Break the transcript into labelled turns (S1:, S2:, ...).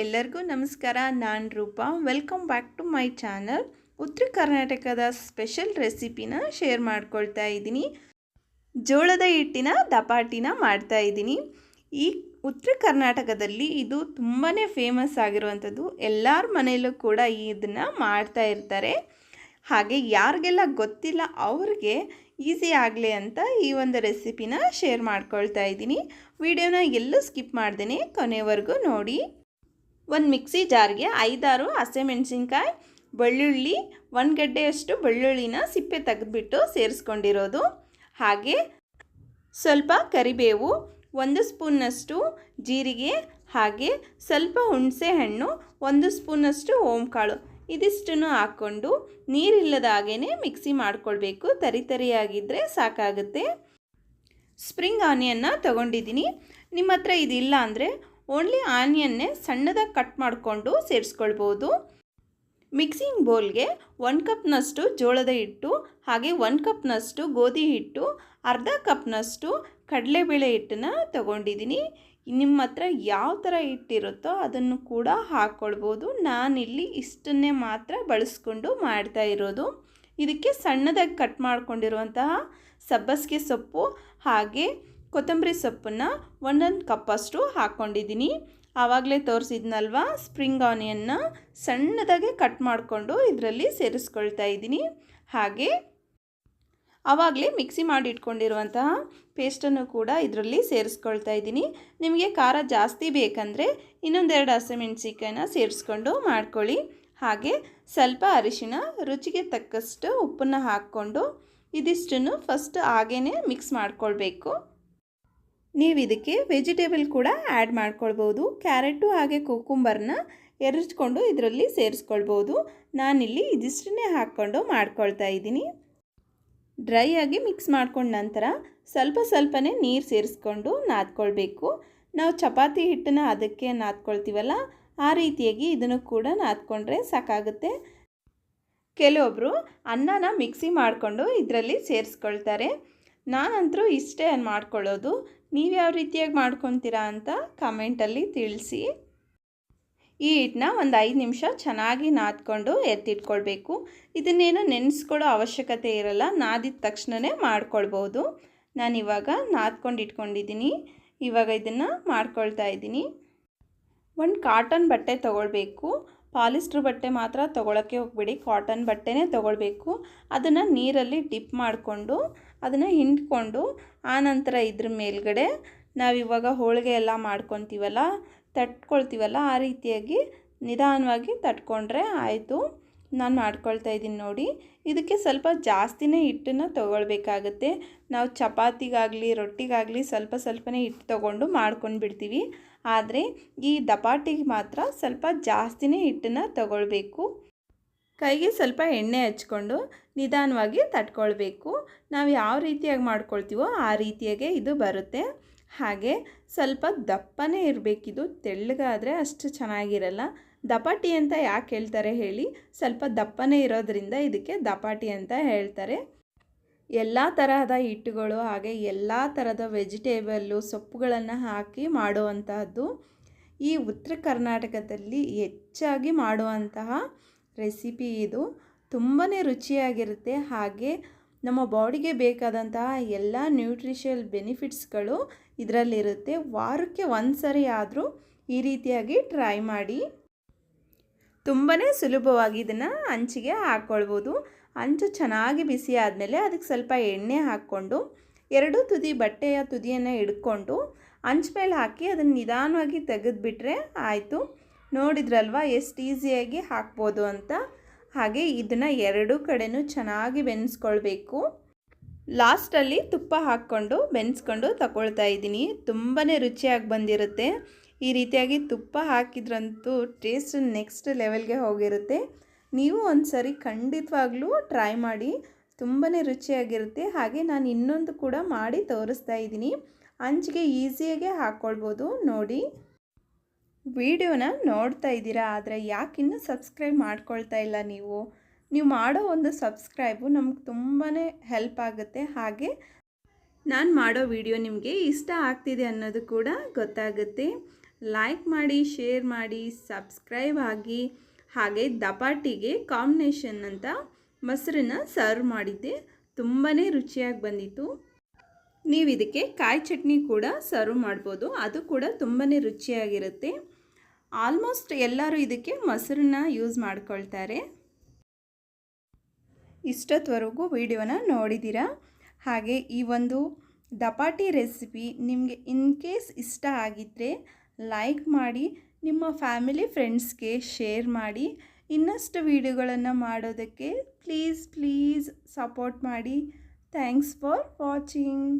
S1: ಎಲ್ಲರಿಗೂ ನಮಸ್ಕಾರ, ನಾನು Rupa. Welcome back to my channel ಉತ್ತರ ಕರ್ನಾಟಕದ ಸ್ಪೆಷಲ್ ರೆಸಿಪಿನ ಶೇರ್ ಮಾಡ್ಕೊಳ್ತಾ ಇದ್ದೀನಿ. ಜೋಳದ ಹಿಟ್ಟಿನ ದಪಾಟಿನ ಮಾಡ್ತಾ ಇದ್ದೀನಿ. ಈ ಉತ್ತರ ಕರ್ನಾಟಕದಲ್ಲಿ ಇದು ತುಂಬಾ ಫೇಮಸ್ ಆಗಿರುವಂಥದ್ದು. ಎಲ್ಲರ ಮನೆಯಲ್ಲೂ ಕೂಡ ಇದನ್ನು ಮಾಡ್ತಾ ಇರ್ತಾರೆ. ಹಾಗೆ ಯಾರಿಗೆಲ್ಲ ಗೊತ್ತಿಲ್ಲ ಅವ್ರಿಗೆ ಈಸಿ ಆಗಲಿ ಅಂತ ಈ ಒಂದು ರೆಸಿಪಿನ ಶೇರ್ ಮಾಡ್ಕೊಳ್ತಾ ಇದ್ದೀನಿ. ವಿಡಿಯೋನ ಎಲ್ಲೂ ಸ್ಕಿಪ್ ಮಾಡ್ದೇ ಕೊನೆವರೆಗೂ ನೋಡಿ. ಒಂದು ಮಿಕ್ಸಿ ಜಾರ್ಗೆ ಐದಾರು ಹಸಿಮೆಣಸಿನ್ಕಾಯಿ, ಬೆಳ್ಳುಳ್ಳಿ, ಒಂದು ಗಡ್ಡೆಯಷ್ಟು ಬೆಳ್ಳುಳ್ಳಿನ ಸಿಪ್ಪೆ ತೆಗೆದುಬಿಟ್ಟು ಸೇರಿಸ್ಕೊಂಡಿರೋದು. ಹಾಗೆ ಸ್ವಲ್ಪ ಕರಿಬೇವು, ಒಂದು ಸ್ಪೂನ್ನಷ್ಟು ಜೀರಿಗೆ, ಹಾಗೆ ಸ್ವಲ್ಪ ಹುಣಸೆ ಹಣ್ಣು, ಒಂದು ಸ್ಪೂನಷ್ಟು ಓಂಕಾಳು ಇದಿಷ್ಟನ್ನು ಹಾಕ್ಕೊಂಡು ನೀರಿಲ್ಲದ ಹಾಗೇ ಮಿಕ್ಸಿ ಮಾಡ್ಕೊಳ್ಬೇಕು. ತರಿ ತರಿಯಾಗಿದ್ದರೆ ಸಾಕಾಗುತ್ತೆ. ಸ್ಪ್ರಿಂಗ್ ಆನಿಯನ್ನ ತಗೊಂಡಿದ್ದೀನಿ. ನಿಮ್ಮ ಹತ್ರ ಇದಿಲ್ಲ ಅಂದರೆ ಓನ್ಲಿ ಆನಿಯನ್ನೇ ಸಣ್ಣದಾಗಿ ಕಟ್ ಮಾಡಿಕೊಂಡು ಸೇರಿಸ್ಕೊಳ್ಬೋದು. ಮಿಕ್ಸಿಂಗ್ ಬೌಲ್ಗೆ ಒನ್ ಕಪ್ನಷ್ಟು ಜೋಳದ ಹಿಟ್ಟು, ಹಾಗೆ ಒನ್ ಕಪ್ನಷ್ಟು ಗೋಧಿ ಹಿಟ್ಟು, ಅರ್ಧ ಕಪ್ನಷ್ಟು ಕಡಲೆಬೇಳೆ ಹಿಟ್ಟನ್ನು ತಗೊಂಡಿದ್ದೀನಿ ನಿಮ್ಮ ಹತ್ರ ಯಾವ ಥರ ಹಿಟ್ಟಿರುತ್ತೋ ಅದನ್ನು ಕೂಡ ಹಾಕ್ಕೊಳ್ಬೋದು ನಾನಿಲ್ಲಿ ಇಷ್ಟನ್ನೇ ಮಾತ್ರ ಬಳಸ್ಕೊಂಡು ಮಾಡ್ತಾ ಇರೋದು. ಇದಕ್ಕೆ ಸಣ್ಣದಾಗಿ ಕಟ್ ಮಾಡಿಕೊಂಡಿರುವಂತಹ ಸಬ್ಬಸಿಗೆ ಸೊಪ್ಪು, ಹಾಗೆ ಕೊತ್ತಂಬರಿ ಸೊಪ್ಪನ್ನು ಒಂದೊಂದು ಕಪ್ಪಷ್ಟು ಹಾಕ್ಕೊಂಡಿದ್ದೀನಿ ಆವಾಗಲೇ ತೋರಿಸಿದ್ನಲ್ವ ಸ್ಪ್ರಿಂಗ್ ಆನಿಯನ್ನ ಸಣ್ಣದಾಗೆ ಕಟ್ ಮಾಡಿಕೊಂಡು ಇದರಲ್ಲಿ ಸೇರಿಸ್ಕೊಳ್ತಾ ಇದ್ದೀನಿ. ಹಾಗೆ ಆವಾಗಲೇ ಮಿಕ್ಸಿ ಮಾಡಿ ಇಟ್ಕೊಂಡಿರುವಂತಹ ಪೇಸ್ಟನ್ನು ಕೂಡ ಇದರಲ್ಲಿ ಸೇರಿಸ್ಕೊಳ್ತಾ ಇದ್ದೀನಿ. ನಿಮಗೆ ಖಾರ ಜಾಸ್ತಿ ಬೇಕಂದರೆ ಇನ್ನೊಂದೆರಡು ಹಸಿಮೆಣ್ಸಿಕಾಯಿನ ಸೇರಿಸ್ಕೊಂಡು ಮಾಡ್ಕೊಳ್ಳಿ. ಹಾಗೆ ಸ್ವಲ್ಪ ಅರಿಶಿನ, ರುಚಿಗೆ ತಕ್ಕಷ್ಟು ಉಪ್ಪನ್ನು ಹಾಕ್ಕೊಂಡು ಇದಿಷ್ಟನ್ನು ಫಸ್ಟ್ ಹಾಗೇ ಮಿಕ್ಸ್ ಮಾಡ್ಕೊಳ್ಬೇಕು. ನೀವು ಇದಕ್ಕೆ ವೆಜಿಟೇಬಲ್ ಕೂಡ ಆ್ಯಡ್ ಮಾಡ್ಕೊಳ್ಬೋದು. ಕ್ಯಾರೆಟು ಹಾಗೆ ಕುಕುಂಬರ್ನ ಎರಚ್ಕೊಂಡು ಇದರಲ್ಲಿ ಸೇರಿಸ್ಕೊಳ್ಬೋದು. ನಾನಿಲ್ಲಿ ಇದಿಷ್ಟನ್ನೇ ಹಾಕ್ಕೊಂಡು ಮಾಡ್ಕೊಳ್ತಾ ಇದ್ದೀನಿ. ಡ್ರೈ ಆಗಿ ಮಿಕ್ಸ್ ಮಾಡ್ಕೊಂಡ ನಂತರ ಸ್ವಲ್ಪ ಸ್ವಲ್ಪನೇ ನೀರು ಸೇರಿಸ್ಕೊಂಡು ನಾದ್ಕೊಳ್ಬೇಕು. ನಾವು ಚಪಾತಿ ಹಿಟ್ಟನ್ನ ಅದಕ್ಕೆ ನಾದ್ಕೊಳ್ತೀವಲ್ಲ, ಆ ರೀತಿಯಾಗಿ ಇದನ್ನು ಕೂಡ ನಾದ್ಕೊಂಡ್ರೆ ಸಾಕಾಗುತ್ತೆ. ಕೆಲವೊಬ್ಬರು ಅನ್ನನ ಮಿಕ್ಸಿ ಮಾಡಿಕೊಂಡು ಇದರಲ್ಲಿ ಸೇರಿಸ್ಕೊಳ್ತಾರೆ. ನಾನಂತರೂ ಇಷ್ಟೇ ಮಾಡ್ಕೊಳ್ಳೋದು. ನೀವು ಯಾವ ರೀತಿಯಾಗಿ ಮಾಡ್ಕೊತೀರಾ ಅಂತ ಕಮೆಂಟಲ್ಲಿ ತಿಳಿಸಿ. ಈ ಹಿಟ್ಟನ್ನ ಒಂದು ಐದು ನಿಮಿಷ ಚೆನ್ನಾಗಿ ನಾದ್ಕೊಂಡು ಎತ್ತಿಟ್ಕೊಳ್ಬೇಕು. ಇದನ್ನೇನು ನೆನೆಸ್ಕೊಳ್ಳೋ ಅವಶ್ಯಕತೆ ಇರಲ್ಲ, ನಾದಿದ ತಕ್ಷಣವೇ ಮಾಡ್ಕೊಳ್ಬೋದು. ನಾನಿವಾಗ ನಾದ್ಕೊಂಡು ಇಟ್ಕೊಂಡಿದ್ದೀನಿ. ಇವಾಗ ಇದನ್ನು ಮಾಡ್ಕೊಳ್ತಾ ಇದ್ದೀನಿ. ಒಂದು ಕಾಟನ್ ಬಟ್ಟೆ ತೊಗೊಳ್ಬೇಕು. ಪಾಲಿಸ್ಟ್ರ್ ಬಟ್ಟೆ ಮಾತ್ರ ತೊಗೊಳಕ್ಕೆ ಹೋಗ್ಬಿಡಿ. ಕಾಟನ್ ಬಟ್ಟೆನೇ ತೊಗೊಳ್ಬೇಕು. ಅದನ್ನು ನೀರಲ್ಲಿ ಡಿಪ್ ಮಾಡಿಕೊಂಡು ಅದನ್ನು ಹಿಂಡ್ಕೊಂಡು ಆನಂತರ ಇದ್ರ ಮೇಲ್ಗಡೆ ನಾವಿವಾಗ ಹೋಳಿಗೆ ಎಲ್ಲ ಮಾಡ್ಕೊತೀವಲ್ಲ, ತಟ್ಕೊಳ್ತೀವಲ್ಲ, ಆ ರೀತಿಯಾಗಿ ನಿಧಾನವಾಗಿ ತಟ್ಕೊಂಡ್ರೆ ಆಯಿತು. ನಾನು ಮಾಡ್ಕೊಳ್ತಾ ಇದ್ದೀನಿ ನೋಡಿ. ಇದಕ್ಕೆ ಸ್ವಲ್ಪ ಜಾಸ್ತಿನೇ ಹಿಟ್ಟನ್ನು ತೊಗೊಳ್ಬೇಕಾಗತ್ತೆ. ನಾವು ಚಪಾತಿಗಾಗಲಿ, ರೊಟ್ಟಿಗಾಗಲಿ ಸ್ವಲ್ಪ ಸ್ವಲ್ಪನೇ ಹಿಟ್ಟು ತೊಗೊಂಡು ಮಾಡ್ಕೊಂಡು ಬಿಡ್ತೀವಿ. ಆದರೆ ಈ ದಪಾಟಿಗೆ ಮಾತ್ರ ಸ್ವಲ್ಪ ಜಾಸ್ತಿನೇ ಹಿಟ್ಟನ್ನು ತಗೊಳ್ಬೇಕು. ಕೈಗೆ ಸ್ವಲ್ಪ ಎಣ್ಣೆ ಹಚ್ಕೊಂಡು ನಿಧಾನವಾಗಿ ತಟ್ಕೊಳ್ಬೇಕು. ನಾವು ಯಾವ ರೀತಿಯಾಗಿ ಮಾಡ್ಕೊಳ್ತೀವೋ ಆ ರೀತಿಯಾಗೆ ಇದು ಬರುತ್ತೆ. ಹಾಗೆ ಸ್ವಲ್ಪ ದಪ್ಪನೇ ಇರಬೇಕಿದು ತೆಳ್ಳಗಾದರೆ ಅಷ್ಟು ಚೆನ್ನಾಗಿರಲ್ಲ. ದಪಾಟಿ ಅಂತ ಯಾಕೆ ಹೇಳ್ತಾರೆ ಹೇಳಿ, ಸ್ವಲ್ಪ ದಪ್ಪನೇ ಇರೋದ್ರಿಂದ ಇದಕ್ಕೆ ದಪಾಟಿ ಅಂತ ಹೇಳ್ತಾರೆ. ಎಲ್ಲ ತರಹದ ಹಿಟ್ಟುಗಳು ಹಾಗೆ ಎಲ್ಲ ಥರದ ವೆಜಿಟೇಬಲ್ಲು, ಸೊಪ್ಪುಗಳನ್ನು ಹಾಕಿ ಮಾಡುವಂತಹದ್ದು. ಈ ಉತ್ತರ ಕರ್ನಾಟಕದಲ್ಲಿ ಹೆಚ್ಚಾಗಿ ಮಾಡುವಂತಹ ರೆಸಿಪಿ ಇದು. ತುಂಬಾ ರುಚಿಯಾಗಿರುತ್ತೆ. ಹಾಗೆ ನಮ್ಮ ಬಾಡಿಗೆ ಬೇಕಾದಂತಹ ಎಲ್ಲ ನ್ಯೂಟ್ರಿಷಲ್ ಬೆನಿಫಿಟ್ಸ್ಗಳು ಇದರಲ್ಲಿರುತ್ತೆ. ವಾರಕ್ಕೆ ಒಂದು ಸರಿ ಆದರೂ ಈ ರೀತಿಯಾಗಿ ಟ್ರೈ ಮಾಡಿ. ತುಂಬಾ ಸುಲಭವಾಗಿ ಇದನ್ನು ಹಂಚಿಗೆ ಹಾಕ್ಕೊಳ್ಬೋದು ಹಂಚು ಚೆನ್ನಾಗಿ ಬಿಸಿ ಆದಮೇಲೆ ಅದಕ್ಕೆ ಸ್ವಲ್ಪ ಎಣ್ಣೆ ಹಾಕ್ಕೊಂಡು, ಎರಡು ತುದಿ ಬಟ್ಟೆಯ ತುದಿಯನ್ನು ಹಿಡ್ಕೊಂಡು ಹಂಚ್ ಮೇಲೆ ಹಾಕಿ ಅದನ್ನು ನಿಧಾನವಾಗಿ ತೆಗೆದುಬಿಟ್ರೆ ಆಯಿತು. ನೋಡಿದ್ರಲ್ವ? ಎಷ್ಟು ಈಸಿಯಾಗಿ ಹಾಕ್ಬೋದು ಅಂತ? ಹಾಗೆ ಇದನ್ನು ಎರಡೂ ಕಡೆನೂ ಚೆನ್ನಾಗಿ ಬೆನ್ಸ್ಕೊಳ್ಬೇಕು. ಲಾಸ್ಟಲ್ಲಿ ತುಪ್ಪ ಹಾಕ್ಕೊಂಡು ಬೆನ್ಸ್ಕೊಂಡು ತಗೊಳ್ತಾ ಇದ್ದೀನಿ. ತುಂಬಾ ರುಚಿಯಾಗಿ ಬಂದಿರುತ್ತೆ. ಈ ರೀತಿಯಾಗಿ ತುಪ್ಪ ಹಾಕಿದ್ರಂತೂ ಟೇಸ್ಟ್ ನೆಕ್ಸ್ಟ್ ಲೆವೆಲ್ಗೆ ಹೋಗಿರುತ್ತೆ. ನೀವು ಒಂದು ಸರಿ ಖಂಡಿತವಾಗ್ಲೂ ಟ್ರೈ ಮಾಡಿ ತುಂಬಾ ರುಚಿಯಾಗಿರುತ್ತೆ. ಹಾಗೆ ನಾನು ಇನ್ನೊಂದು ಕೂಡ ಮಾಡಿ ತೋರಿಸ್ತಾ ಇದ್ದೀನಿ. ಅಂಚಿಗೆ ಈಸಿಯಾಗೆ ಹಾಕ್ಕೊಳ್ಬೋದು. ನೋಡಿ. ವಿಡಿಯೋನ ನೋಡ್ತಾ ಇದ್ದೀರಾ, ಆದರೆ ಯಾಕಿನ್ನೂ ಸಬ್ಸ್ಕ್ರೈಬ್ ಮಾಡ್ಕೊಳ್ತಾ ಇಲ್ಲ ನೀವು? ನೀವು ಮಾಡೋ ಒಂದು ಸಬ್ಸ್ಕ್ರೈಬು ನಮ್ಗೆ ತುಂಬಾ ಹೆಲ್ಪ್ ಆಗುತ್ತೆ. ಹಾಗೆ ನಾನು ಮಾಡೋ ವಿಡಿಯೋ ನಿಮಗೆ ಇಷ್ಟ ಆಗ್ತಿದೆ ಅನ್ನೋದು ಕೂಡ ಗೊತ್ತಾಗುತ್ತೆ. ಲೈಕ್ ಮಾಡಿ, ಶೇರ್ ಮಾಡಿ, ಸಬ್ಸ್ಕ್ರೈಬ್ ಆಗಿ. ಹಾಗೆ ದಪಾಟಿಗೆ ಕಾಂಬಿನೇಷನ್ ಅಂತ ಮೊಸರನ್ನ ಸರ್ವ್ ಮಾಡಿದ್ದೆ. ತುಂಬಾ ರುಚಿಯಾಗಿ ಬಂದಿತ್ತು. ನೀವು ಇದಕ್ಕೆ ಕಾಯಿ ಚಟ್ನಿ ಕೂಡ ಸರ್ವ್ ಮಾಡ್ಬೋದು. ಅದು ಕೂಡ ತುಂಬಾ ರುಚಿಯಾಗಿರುತ್ತೆ. ಆಲ್ಮೋಸ್ಟ್ ಎಲ್ಲರೂ ಇದಕ್ಕೆ ಮೊಸರನ್ನ ಯೂಸ್ ಮಾಡ್ಕೊಳ್ತಾರೆ. ಇಷ್ಟೊತ್ತವರೆಗೂ ವಿಡಿಯೋನ ನೋಡಿದ್ದೀರಾ? ಹಾಗೆ ಈ ಒಂದು ದಪಾಟಿ ರೆಸಿಪಿ ನಿಮಗೆ ಇನ್ ಕೇಸ್ ಇಷ್ಟ ಆಗಿದ್ದರೆ ಲೈಕ್ ಮಾಡಿ, ನಿಮ್ಮ ಫ್ಯಾಮಿಲಿ ಫ್ರೆಂಡ್ಸ್ಗೆ ಶೇರ್ ಮಾಡಿ, ಇನ್ನಷ್ಟು ವಿಡಿಯೋಗಳನ್ನು ಮಾಡೋದಕ್ಕೆ ಪ್ಲೀಸ್ ಪ್ಲೀಸ್ ಸಪೋರ್ಟ್ ಮಾಡಿ. Thanks for watching.